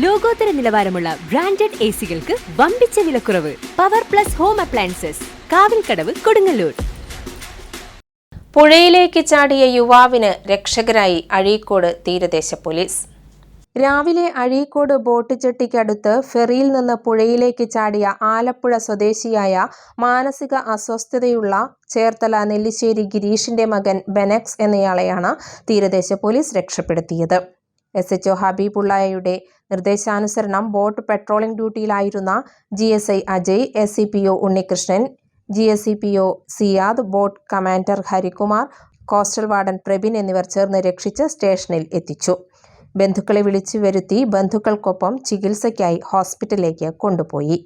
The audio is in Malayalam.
ലോകോത്തര നിലവാരമുള്ള ബ്രാൻഡഡ് എ സികൾക്ക് വമ്പിച്ച വിലക്കുറവ്. Power plus home appliances Kavilkadavu Kodungallur. പുഴയിലേക്ക് ചാടിയ യുവാവിന് രക്ഷകരായി അഴീക്കോട് തീരദേശ പോലീസ്. രാവിലെ അഴീക്കോട് ബോട്ട് ചെട്ടിക്കടുത്ത് ഫെറിയിൽ നിന്ന് പുഴയിലേക്ക് ചാടിയ ആലപ്പുഴ സ്വദേശിയായ മാനസിക അസ്വസ്ഥതയുള്ള ചേർത്തല നെല്ലിശ്ശേരി ഗിരീഷിന്റെ മകൻ ബെനക്സ് എന്നയാളെയാണ് തീരദേശ പോലീസ് രക്ഷപ്പെടുത്തിയത്. എസ് എച്ച് ഒ ഹബീബുള്ളയുടെ നിർദ്ദേശാനുസരണം boat patrolling ഡ്യൂട്ടിയിലായിരുന്ന G S I Ajay S C P O Unnikrishnan G S C P O Siyad boat commander Harikumar coastal warden Prabin എന്നിവർ ചേർന്ന് രക്ഷിച്ച് സ്റ്റേഷനിൽ എത്തിച്ചു. ബന്ധുക്കളെ വിളിച്ചു വരുത്തി ബന്ധുക്കൾക്കൊപ്പം ചികിത്സയ്ക്കായി ഹോസ്പിറ്റലിലേക്ക് കൊണ്ടുപോയി.